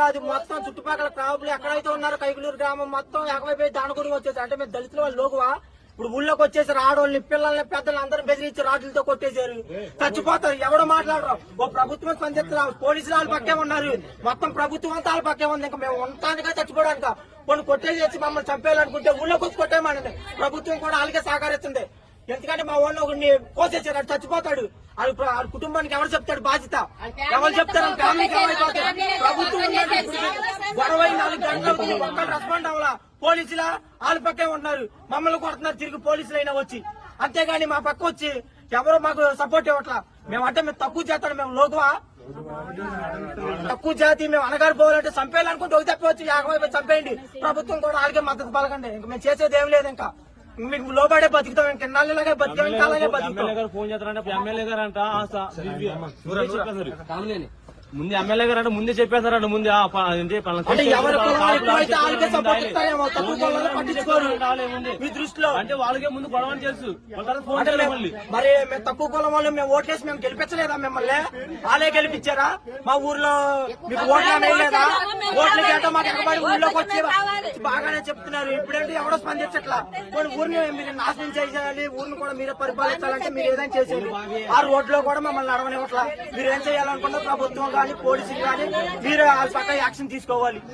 కాదు మొత్తం చుట్టుపక్కల ప్రాబ్లం ఎక్కడైతే ఉన్నారో కైకులూరు గ్రామం మొత్తం ఏకమైపోయి దాని గురించి వచ్చేసి అంటే మేము దళితుల వాళ్ళు లోకువా? ఇప్పుడు ఊళ్ళోకి వచ్చేసి ఆడవాళ్ళని పిల్లల్ని పెద్దలు అందరూ బెదిరించి రాడ్లతో కొట్టేశారు. చచ్చిపోతారు. ఎవడో మాట్లాడరు? ఓ ప్రభుత్వం స్పందిస్తున్నారు పోలీసులు వాళ్ళ పక్కే ఉన్నారు. మొత్తం ప్రభుత్వం అంతా వాళ్ళ పక్కే ఉంది. ఇంకా మేము ఉండటానికా చచ్చిపోవడానికి? కొన్ని కొట్టేసి మమ్మల్ని చంపేయాలనుకుంటే ఊళ్ళోకి వచ్చి కొట్టేయమనండి. ప్రభుత్వం కూడా వాళ్ళకే సహకరిస్తుంది. ఎందుకంటే మా వాళ్ళు ఒకరిని కోసేసారు అటు చచ్చిపోతాడు వాళ్ళ కుటుంబానికి ఎవరు చెప్తాడు బాధ్యత? ఎవరు చెప్తారు? ఫ్యామిలీకి ప్రభుత్వం గొడవ నాలుగు గంటలు ఒక్కరు రెస్పాండ్ అవ్వాలా. పోలీసుల వాళ్ళ పక్కే ఉంటున్నారు. మమ్మల్ని కొడుతున్నారు తిరిగి పోలీసులు అయినా వచ్చి. అంతేగాని మా పక్క వచ్చి ఎవరు మాకు సపోర్ట్ ఇవ్వట్లా? మేమంటే మేము తక్కువ చేస్తాడు మేము లోకువా? తక్కువ జాతి మేము అనగారు పోవాలంటే చంపేయాలనుకుంటే ఒక తప్పి వచ్చి యాగమైపోయి చంపేయండి. ప్రభుత్వం కూడా వాళ్ళకే మద్దతు పలకండి. ఇంక మేము చేసేది ఏం లేదు ఇంకా. మీకు లోబడే బతుకుతాం నాలుగులాగే బతికాం ఇంకా అలాగే బతుకుతాం. ఎమ్మెల్యే గారు ఫోన్ చేస్తారంటే ఎమ్మెల్యే గారు అంట ముందే ఎమ్మెల్యే గారు అంటే ముందే చెప్పేశారంట ముందే అంటే వాళ్ళకే ముందే. మీ దృష్టిలో. అంటే వాళ్ళకే ముందు గొడవ అని తెలుసు. మరి మేము తక్కువ కులం వాళ్ళు మేము ఓట్లేసి మేము గెలిపించలేదా మిమ్మల్ని? వాళ్ళే గెలిపించారా? మా ఊర్లో మీకు ఓట్లు వేయలేదా ఓట్లు గంట మాకు ఎక్కబడి ఊర్లోకి వచ్చి బాగానే చెప్తున్నారు. ఇప్పుడంటే? ఎవడో స్పందించట్లా? కొన్ని ఊరిని మీరు నాశనం చేయాలి ఊరిని కూడా మీరే పరిపాలించాలంటే మీరు ఏదైనా చేసేది ఆ రోడ్లో కూడా మమ్మల్ని నడవనివ్వట్లా. మీరు ఏం చేయాలనుకున్న ప్రభుత్వం కానీ పోలీసులు కానీ మీరు వాళ్ళ పక్క యాక్షన్ తీసుకోవాలి.